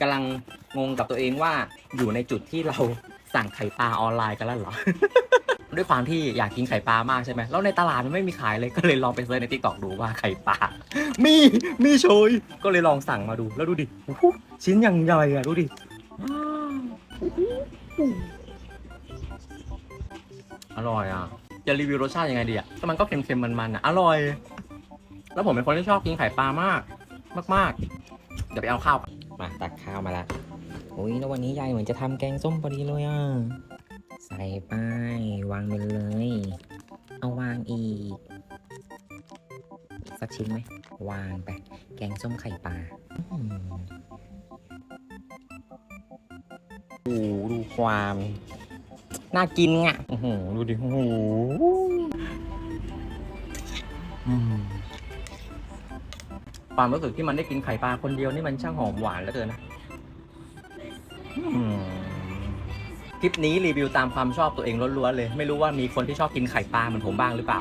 กำลังงงกับตัวเองว่าอยู่ในจุดที่เราสั่งไข่ปลาออนไลน์กันแล้วเหรอ ด้วยความที่อยากกินไข่ปลามากใช่ไหมแล้วในตลาดมันไม่มีขายเลยก็เลยลองไปเซิร์ชในทิกตอกดูว่าไข่ปลา มีมีโชยก็เลยลองสั่งมาดูแล้วดูดิโอ้โหชิ้นอย่างใหญ่อะดูดิว้าวอร่อยอะ จะรีวิวรสชาติยังไงดีอะแต่มันก็เค็มๆมันๆอะอร่อย แล้วผมเป็นคนที่ชอบกินไข่ปลามาก มากๆ เดี๋ยวไปเอาข้าวก่อน มาตักข้าวมาละโอ้ยแล้ววันนี้ยายเหมือนจะทำแกงส้มพอดีเลยอะ ใส่ไปวางไปเลย เอาวางอีกอีกสักชิ้นไหม วางไป แกงส้มไข่ปลาอืมโอ้โหดูความ น่ากินอะโอ้โหดูดิโอ้โหอืม ความรู้สึกที่มันได้กินไข่ปลาคนเดียวนี่มันช่างหอมหวานเหลือเกินนะอืมคลิปนี้รีวิวตามความชอบตัวเองล้วนๆเลย ไม่รู้ว่ามีคนที่ชอบกินไข่ปลาเหมือนผมบ้างหรือเปล่า